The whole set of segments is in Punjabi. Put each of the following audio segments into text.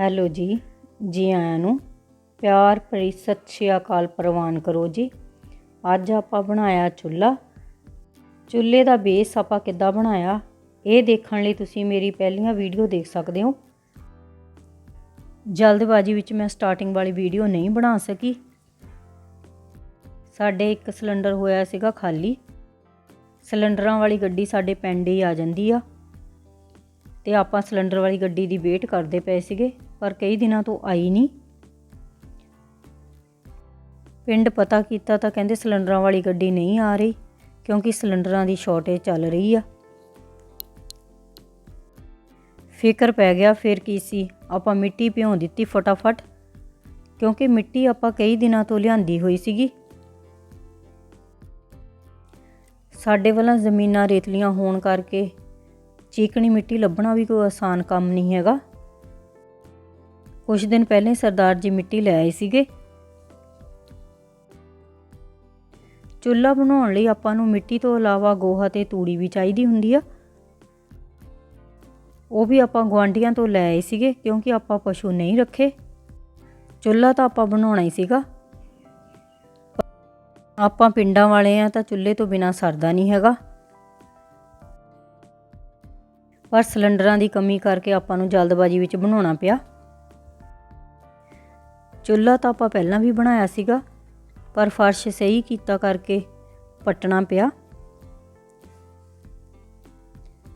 ਹੈਲੋ ਜੀ ਜੀ ਆਇਆਂ ਨੂੰ। ਪਿਆਰ, ਭਰੀ, ਸਤਿ ਸ਼੍ਰੀ ਅਕਾਲ ਪ੍ਰਵਾਨ ਕਰੋ ਜੀ। ਅੱਜ ਆਪਾਂ ਬਣਾਇਆ ਚੁੱਲ੍ਹਾ। ਚੁੱਲ੍ਹੇ ਦਾ ਬੇਸ ਆਪਾਂ ਕਿੱਦਾਂ ਬਣਾਇਆ? ਇਹ ਦੇਖਣ ਲਈ ਤੁਸੀਂ ਮੇਰੀ ਪਹਿਲੀਆਂ ਵੀਡੀਓ ਦੇਖ ਸਕਦੇ ਹੋ। ਜਲਦਬਾਜ਼ੀ ਵਿੱਚ ਮੈਂ ਸਟਾਰਟਿੰਗ ਵਾਲੀ ਵੀਡੀਓ ਨਹੀਂ ਬਣਾ ਸਕੀ। ਸਾਡੇ ਇੱਕ ਸਿਲੰਡਰ ਹੋਇਆ ਸੀਗਾ ਖਾਲੀ। ਸਿਲੰਡਰਾਂ ਵਾਲੀ ਗੱਡੀ ਸਾਡੇ ਪਿੰਡ ਹੀ ਆ ਜਾਂਦੀ ਆ। ਤੇ ਆਪਾਂ ਸਿਲੰਡਰ ਵਾਲੀ ਗੱਡੀ ਦੀ ਵੇਟ ਕਰਦੇ ਪਏ ਸੀਗੇ। ਪਰ ਕਈ ਦਿਨਾਂ ਤੋਂ ਆਈ ਨਹੀਂ। ਪਿੰਡ ਪਤਾ ਕੀਤਾ ਤਾਂ ਕਹਿੰਦੇ ਸਿਲੰਡਰਾਂ ਵਾਲੀ ਗੱਡੀ ਨਹੀਂ ਆ ਰਹੀ, ਕਿਉਂਕਿ ਸਿਲੰਡਰਾਂ ਦੀ ਸ਼ਾਰਟੇਜ ਚੱਲ ਰਹੀ ਆ। ਫਿਕਰ ਪੈ ਗਿਆ ਫਿਰ ਕੀ ਸੀ, ਆਪਾਂ ਮਿੱਟੀ ਭਿਉਂ ਦਿੱਤੀ ਫਟਾਫਟ, ਕਿਉਂਕਿ ਮਿੱਟੀ ਆਪਾਂ ਕਈ ਦਿਨਾਂ ਤੋਂ ਲਿਆਂਦੀ ਹੋਈ ਸੀਗੀ। ਸਾਡੇ ਵੱਲਾਂ ਜ਼ਮੀਨਾਂ ਰੇਤਲੀਆਂ ਹੋਣ ਕਰਕੇ ਚੀਕਣੀ ਮਿੱਟੀ ਲੱਭਣਾ ਵੀ ਕੋਈ ਆਸਾਨ ਕੰਮ ਨਹੀਂ ਹੈਗਾ। ਕੁਝ ਦਿਨ ਪਹਿਲੇ ਸਰਦਾਰ ਜੀ ਮਿੱਟੀ ਲੈ ਆਏ ਸੀਗੇ। ਚੁੱਲ੍ਹਾ ਬਣਾਉਣ ਲਈ ਆਪਾਂ ਨੂੰ ਮਿੱਟੀ ਤੋਂ ਇਲਾਵਾ ਗੋਹਾ ਤੇ ਤੂੜੀ ਵੀ ਚਾਹੀਦੀ ਹੁੰਦੀ ਆ। ਉਹ ਵੀ ਆਪਾਂ ਗਵਾਂਡੀਆਂ ਤੋਂ ਲੈ ਆਏ ਸੀਗੇ ਕਿਉਂਕਿ ਆਪਾਂ ਪਸ਼ੂ ਨਹੀਂ ਰੱਖੇ। ਚੁੱਲ੍ਹਾ ਤਾਂ ਆਪਾਂ ਬਣਾਉਣਾ ਹੀ ਸੀਗਾ। ਆਪਾਂ ਪਿੰਡਾਂ ਵਾਲੇ ਆ ਤਾਂ ਚੁੱਲ੍ਹੇ ਤੋਂ ਬਿਨਾ ਸਰਦਾ ਨਹੀਂ ਹੈਗਾ। ਪਰ ਸਿਲੰਡਰਾਂ ਦੀ ਕਮੀ ਕਰਕੇ ਆਪਾਂ ਨੂੰ ਜਲਦਬਾਜ਼ੀ ਵਿੱਚ ਬਣਾਉਣਾ ਪਿਆ। ਚੁੱਲ੍ਹਾ ਤਾਂ ਆਪਾਂ ਪਹਿਲਾਂ ਵੀ ਬਣਾਇਆ ਸੀਗਾ, ਪਰ ਫਰਸ਼ ਸਹੀ ਕੀਤਾ ਕਰਕੇ ਪੱਟਣਾ ਪਿਆ।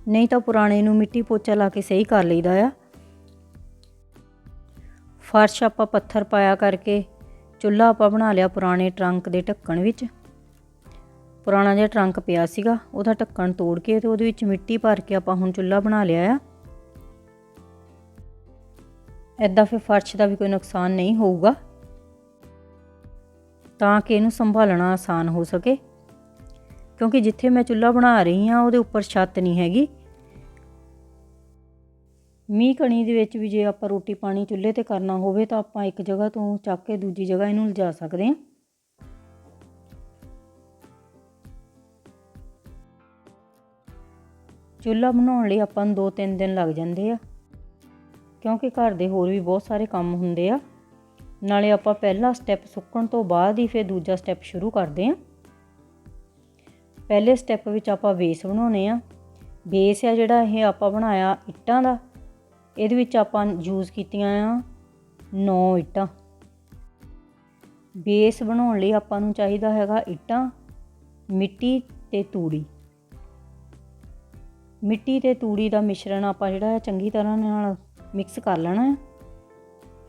ਨਹੀਂ ਤਾਂ ਪੁਰਾਣੇ ਨੂੰ ਮਿੱਟੀ ਪੋਚਾ ਲਾ ਕੇ ਸਹੀ ਕਰ ਲਈਦਾ ਆ। ਫਰਸ਼ ਆਪਾਂ ਪੱਥਰ ਪਾਇਆ ਕਰਕੇ ਚੁੱਲ੍ਹਾ ਆਪਾਂ ਬਣਾ ਲਿਆ ਪੁਰਾਣੇ ਟਰੰਕ ਦੇ ਢੱਕਣ ਵਿੱਚ। ਪੁਰਾਣਾ ਜਿਹਾ ਟਰੰਕ ਪਿਆ ਸੀਗਾ, ਉਹਦਾ ਢੱਕਣ ਤੋੜ ਕੇ ਤੇ ਉਹਦੇ ਵਿੱਚ ਮਿੱਟੀ ਭਰ ਕੇ ਆਪਾਂ ਹੁਣ ਚੁੱਲ੍ਹਾ ਬਣਾ ਲਿਆ ਆ। ਐਦਾਂ ਫਿਰ ਫਰਸ਼ ਦਾ ਵੀ ਕੋਈ ਨੁਕਸਾਨ ਨਹੀਂ ਹੋਊਗਾ। ਤਾਂ ਕਿ ਇਹਨੂੰ ਸੰਭਾਲਣਾ ਆਸਾਨ ਹੋ ਸਕੇ। ਕਿਉਂਕਿ ਜਿੱਥੇ ਮੈਂ ਚੁੱਲ੍ਹਾ ਬਣਾ ਰਹੀ ਹਾਂ, ਉਹਦੇ ਉੱਪਰ ਛੱਤ ਨਹੀਂ ਹੈਗੀ। ਮੀਂਹ ਕਣੀ ਦੇ ਵਿੱਚ ਵੀ ਜੇ ਆਪਾਂ ਰੋਟੀ ਪਾਣੀ ਚੁੱਲ੍ਹੇ ਤੇ ਕਰਨਾ ਹੋਵੇ, ਤਾਂ ਆਪਾਂ ਇੱਕ ਜਗ੍ਹਾ ਤੋਂ ਚੱਕ ਕੇ ਦੂਜੀ ਜਗ੍ਹਾ ਇਹਨੂੰ ਲਿਜਾ ਸਕਦੇ ਹਾਂ। ਚੁੱਲ੍ਹਾ ਬਣਾਉਣ ਲਈ ਆਪਾਂ ਨੂੰ 2-3 ਦਿਨ ਲੱਗ ਜਾਂਦੇ ਆ। ਕਿਉਂਕਿ ਘਰ ਦੇ ਹੋਰ ਵੀ ਬਹੁਤ ਸਾਰੇ ਕੰਮ ਹੁੰਦੇ ਆ। ਨਾਲੇ ਆਪਾਂ ਪਹਿਲਾ ਸਟੈਪ ਸੁੱਕਣ ਤੋਂ ਬਾਅਦ ਹੀ ਫਿਰ ਦੂਜਾ ਸਟੈਪ ਸ਼ੁਰੂ ਕਰਦੇ ਆ। ਪਹਿਲੇ ਸਟੈਪ ਵਿੱਚ ਆਪਾਂ ਬੇਸ ਬਣਾਉਨੇ ਆ। ਬੇਸ ਆ ਜਿਹੜਾ ਇਹ ਆਪਾਂ ਬਣਾਇਆ ਇੱਟਾਂ ਦਾ। ਇਹਦੇ ਵਿੱਚ ਆਪਾਂ ਯੂਜ਼ ਕੀਤੀਆਂ ਆ 9 ਇੱਟਾਂ। ਬੇਸ ਬਣਾਉਣ ਲਈ ਆਪਾਂ ਨੂੰ ਚਾਹੀਦਾ ਹੈਗਾ ਇੱਟਾਂ, ਮਿੱਟੀ ਤੇ ਤੂੜੀ। ਮਿੱਟੀ ਤੇ ਤੂੜੀ ਦਾ ਮਿਸ਼ਰਣ ਆਪਾਂ ਜਿਹੜਾ ਹੈ ਚੰਗੀ ਤਰ੍ਹਾਂ ਨਾਲ ਮਿਕਸ ਕਰ ਲੈਣਾ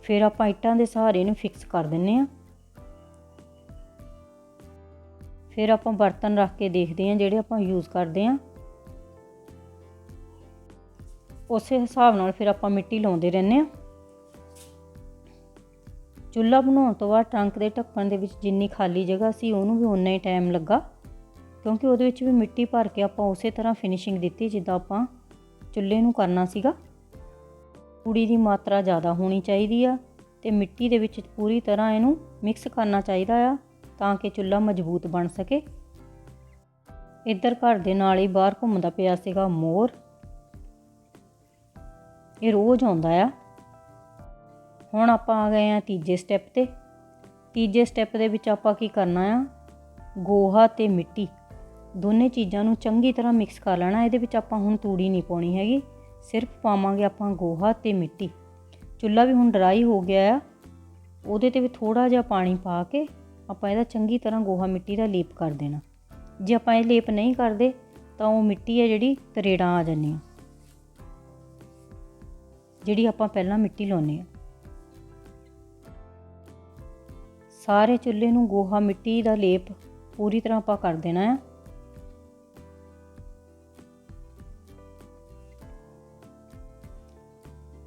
ਫਿਰ ਆਪਾਂ ਇੱਟਾਂ ਦੇ ਸਹਾਰੇ ਨੂੰ ਫਿਕਸ ਕਰ ਦਿੰਨੇ ਆ ਫਿਰ ਆਪਾਂ ਬਰਤਨ ਰੱਖ ਕੇ ਦੇਖਦੇ ਹਾਂ ਜਿਹੜੇ ਆਪਾਂ ਯੂਜ਼ ਕਰਦੇ ਹਾਂ। ਉਸੇ ਹਿਸਾਬ ਨਾਲ ਫਿਰ ਆਪਾਂ ਮਿੱਟੀ ਲਾਉਂਦੇ ਰਹਿੰਦੇ ਆ ਚੁੱਲ੍ਹਾ ਬਣਾਉਣ ਤੋਂ ਬਾਅਦ ਟਰੰਕ ਦੇ ਢੱਕਣ ਦੇ ਵਿੱਚ ਜਿੰਨੀ ਖਾਲੀ ਜਗ੍ਹਾ ਸੀ ਉਹਨੂੰ ਵੀ ਉਨਾ ਹੀ ਟਾਈਮ ਲੱਗਾ। ਕਿਉਂਕਿ ਉਹਦੇ ਵਿੱਚ ਵੀ ਮਿੱਟੀ ਭਰ ਕੇ ਆਪਾਂ ਉਸੇ ਤਰ੍ਹਾਂ ਫਿਨਿਸ਼ਿੰਗ ਦਿੱਤੀ ਜਿੱਦਾਂ ਆਪਾਂ ਚੁੱਲ੍ਹੇ ਨੂੰ ਕਰਨਾ ਸੀਗਾ। ਤੂੜੀ ਦੀ ਮਾਤਰਾ ਜ਼ਿਆਦਾ ਹੋਣੀ ਚਾਹੀਦੀ ਆ ਤੇ ਮਿੱਟੀ ਦੇ ਵਿੱਚ ਪੂਰੀ ਤਰ੍ਹਾਂ ਇਹਨੂੰ ਮਿਕਸ ਕਰਨਾ ਚਾਹੀਦਾ ਆ ਤਾਂ ਕਿ ਚੁੱਲ੍ਹਾ ਮਜ਼ਬੂਤ ਬਣ ਸਕੇ। ਇੱਧਰ ਘਰ ਦੇ ਨਾਲ ਹੀ ਬਾਹਰ ਘੁੰਮਦਾ ਪਿਆ ਸੀਗਾ ਮੋਰ। ਇਹ ਰੋਜ਼ ਆਉਂਦਾ ਆ। ਹੁਣ ਆਪਾਂ ਆ ਗਏ ਆ ਤੀਜੇ ਸਟੈਪ ਤੇ। ਤੀਜੇ ਸਟੈਪ ਦੇ ਵਿੱਚ ਆਪਾਂ ਕੀ ਕਰਨਾ ਆ? ਗੋਹਾ ਤੇ ਮਿੱਟੀ। ਦੋਨੇ ਚੀਜ਼ਾਂ ਨੂੰ ਚੰਗੀ ਤਰ੍ਹਾਂ ਮਿਕਸ ਕਰ ਲੈਣਾ, ਇਹਦੇ ਵਿੱਚ ਆਪਾਂ ਹੁਣ ਤੂੜੀ ਨਹੀਂ ਪਾਉਣੀ ਹੈਗੀ। ਸਿਰਫ ਪਾਵਾਂਗੇ ਆਪਾਂ ਗੋਹਾ ਤੇ ਮਿੱਟੀ। ਚੁੱਲ੍ਹਾ ਵੀ ਹੁਣ ਡਰਾਈ ਹੋ ਗਿਆ ਆ। ਉਹਦੇ ਤੇ ਵੀ ਥੋੜਾ ਜਿਹਾ ਪਾਣੀ ਪਾ ਕੇ ਆਪਾਂ ਇਹਦਾ ਚੰਗੀ ਤਰ੍ਹਾਂ ਗੋਹਾ ਮਿੱਟੀ ਦਾ ਲੇਪ ਕਰ ਦੇਣਾ। ਜੇ ਆਪਾਂ ਇਹ ਲੇਪ ਨਹੀਂ ਕਰਦੇ, ਤਾਂ ਉਹ ਮਿੱਟੀ ਹੈ ਜਿਹੜੀ ਤਰੇੜਾਂ ਆ ਜਾਂਦੀਆਂ। ਜਿਹੜੀ ਆਪਾਂ ਪਹਿਲਾਂ ਮਿੱਟੀ ਲਾਉਨੇ ਆ। ਸਾਰੇ ਚੁੱਲ੍ਹੇ ਨੂੰ ਗੋਹਾ ਮਿੱਟੀ ਦਾ ਲੇਪ ਪੂਰੀ ਤਰ੍ਹਾਂ ਆਪਾਂ ਕਰ ਦੇਣਾ ਹੈ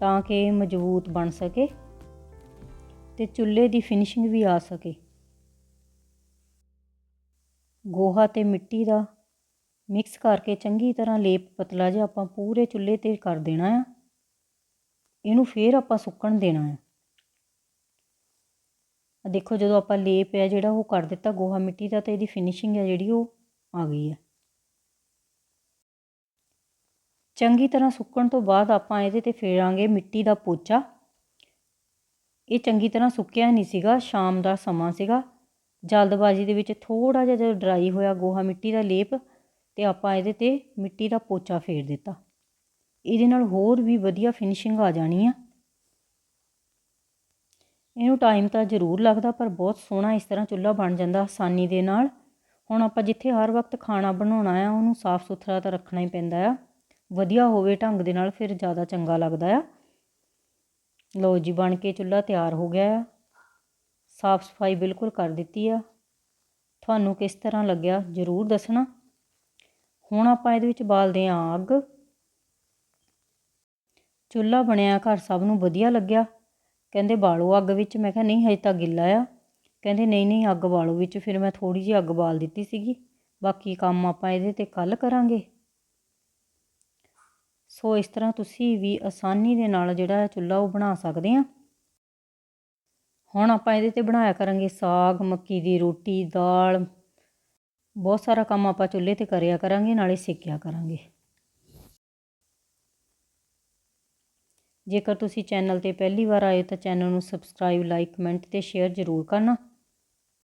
ਤਾਂ ਕਿ ਇਹ ਮਜ਼ਬੂਤ ਬਣ ਸਕੇ ਤੇ ਚੁੱਲ੍ਹੇ ਦੀ ਫਿਨਿਸ਼ਿੰਗ ਵੀ ਆ ਸਕੇ। ਗੋਹਾ ਤੇ ਮਿੱਟੀ ਦਾ ਮਿਕਸ ਕਰਕੇ ਚੰਗੀ ਤਰ੍ਹਾਂ ਲੇਪ ਪਤਲਾ ਜਿਹਾ ਆਪਾਂ ਪੂਰੇ ਚੁੱਲ੍ਹੇ ਤੇ ਕਰ ਦੇਣਾ ਆ। ਇਹਨੂੰ ਫੇਰ ਆਪਾਂ ਸੁੱਕਣ ਦੇਣਾ ਆ। ਦੇਖੋ ਜਦੋਂ ਆਪਾਂ ਲੇਪ ਹੈ ਜਿਹੜਾ ਉਹ ਕਰ ਦਿੱਤਾ ਗੋਹਾ ਮਿੱਟੀ ਦਾ ਤਾਂ ਇਹਦੀ ਫਿਨਿਸ਼ਿੰਗ ਹੈ ਜਿਹੜੀ ਉਹ ਆ ਗਈ ਹੈ ਚੰਗੀ ਤਰ੍ਹਾਂ ਸੁੱਕਣ ਤੋਂ ਬਾਅਦ ਆਪਾਂ ਇਹਦੇ ਤੇ ਫੇਰਾਂਗੇ ਮਿੱਟੀ ਦਾ ਪੋਚਾ। ਇਹ ਚੰਗੀ ਤਰ੍ਹਾਂ ਸੁੱਕਿਆ ਨਹੀਂ ਸੀਗਾ, ਸ਼ਾਮ ਦਾ ਸਮਾਂ ਸੀਗਾ। ਜਲਦਬਾਜ਼ੀ ਦੇ ਵਿੱਚ ਥੋੜਾ ਜਿਹਾ ਜਦੋਂ ਡਰਾਈ ਹੋਇਆ ਗੋਹਾ ਮਿੱਟੀ ਦਾ ਲੇਪ ਤੇ ਆਪਾਂ ਇਹਦੇ ਤੇ ਮਿੱਟੀ ਦਾ ਪੋਚਾ ਫੇਰ ਦਿੱਤਾ। ਇਹਦੇ ਨਾਲ ਹੋਰ ਵੀ ਵਧੀਆ ਫਿਨਿਸ਼ਿੰਗ ਆ ਜਾਣੀ ਆ। ਇਹਨੂੰ ਟਾਈਮ ਤਾਂ ਜ਼ਰੂਰ ਲੱਗਦਾ ਪਰ ਬਹੁਤ ਸੋਹਣਾ ਇਸ ਤਰ੍ਹਾਂ ਚੁੱਲ੍ਹਾ ਬਣ ਜਾਂਦਾ ਆਸਾਨੀ ਦੇ ਨਾਲ। ਹੁਣ ਆਪਾਂ ਜਿੱਥੇ ਹਰ ਵਕਤ ਖਾਣਾ ਬਣਾਉਣਾ ਆ, ਉਹਨੂੰ ਸਾਫ਼ ਸੁਥਰਾ ਤਾਂ ਰੱਖਣਾ ਹੀ ਪੈਂਦਾ ਆ। ਵਧੀਆ ਹੋਵੇ ਢੰਗ ਦੇ ਨਾਲ ਫਿਰ ਜ਼ਿਆਦਾ ਚੰਗਾ ਲੱਗਦਾ ਆ। ਲਓ ਜੀ, ਬਣ ਕੇ ਚੁੱਲ੍ਹਾ ਤਿਆਰ ਹੋ ਗਿਆ ਆ। ਸਾਫ਼ ਸਫ਼ਾਈ ਬਿਲਕੁਲ ਕਰ ਦਿੱਤੀ ਆ। ਤੁਹਾਨੂੰ ਕਿਸ ਤਰ੍ਹਾਂ ਲੱਗਿਆ ਜ਼ਰੂਰ ਦੱਸਣਾ। ਹੁਣ ਆਪਾਂ ਇਹਦੇ ਵਿੱਚ ਬਾਲਦੇ ਆਂ ਅੱਗ। ਚੁੱਲ੍ਹਾ ਬਣਿਆ, ਘਰ ਸਭ ਨੂੰ ਵਧੀਆ ਲੱਗਿਆ। ਕਹਿੰਦੇ ਬਾਲੋ ਅੱਗ ਵਿੱਚ। ਮੈਂ ਕਿਹਾ ਨਹੀਂ, ਹਜੇ ਤਾਂ ਗਿੱਲਾ ਆ। ਕਹਿੰਦੇ ਨਹੀਂ ਨਹੀਂ ਅੱਗ ਬਾਲੋ ਵਿੱਚ। ਫਿਰ ਮੈਂ ਥੋੜੀ ਜਿਹੀ ਅੱਗ ਬਾਲ ਦਿੱਤੀ ਸੀਗੀ। ਬਾਕੀ ਕੰਮ ਆਪਾਂ ਇਹਦੇ ਤੇ ਕੱਲ ਕਰਾਂਗੇ। ਸੋ ਇਸ ਤਰ੍ਹਾਂ ਤੁਸੀਂ ਵੀ ਆਸਾਨੀ ਦੇ ਨਾਲ ਜਿਹੜਾ ਹੈ ਚੁੱਲ੍ਹਾ ਉਹ ਬਣਾ ਸਕਦੇ ਆ। ਹੁਣ ਆਪਾਂ ਇਹਦੇ ਤੇ ਬਣਾਇਆ ਕਰਾਂਗੇ ਸਾਗ, ਮੱਕੀ ਦੀ ਰੋਟੀ, ਦਾਲ। ਬਹੁਤ ਸਾਰਾ ਕੰਮ ਆਪਾਂ ਚੁੱਲ੍ਹੇ ਤੇ ਕਰਿਆ ਕਰਾਂਗੇ, ਨਾਲੇ ਸੇਕਿਆ ਕਰਾਂਗੇ। ਜੇਕਰ ਤੁਸੀਂ ਚੈਨਲ ਤੇ ਪਹਿਲੀ ਵਾਰ ਆਏ ਤਾਂ ਚੈਨਲ ਨੂੰ ਸਬਸਕ੍ਰਾਈਬ, ਲਾਈਕ, ਕਮੈਂਟ ਤੇ ਸ਼ੇਅਰ ਜ਼ਰੂਰ ਕਰਨਾ।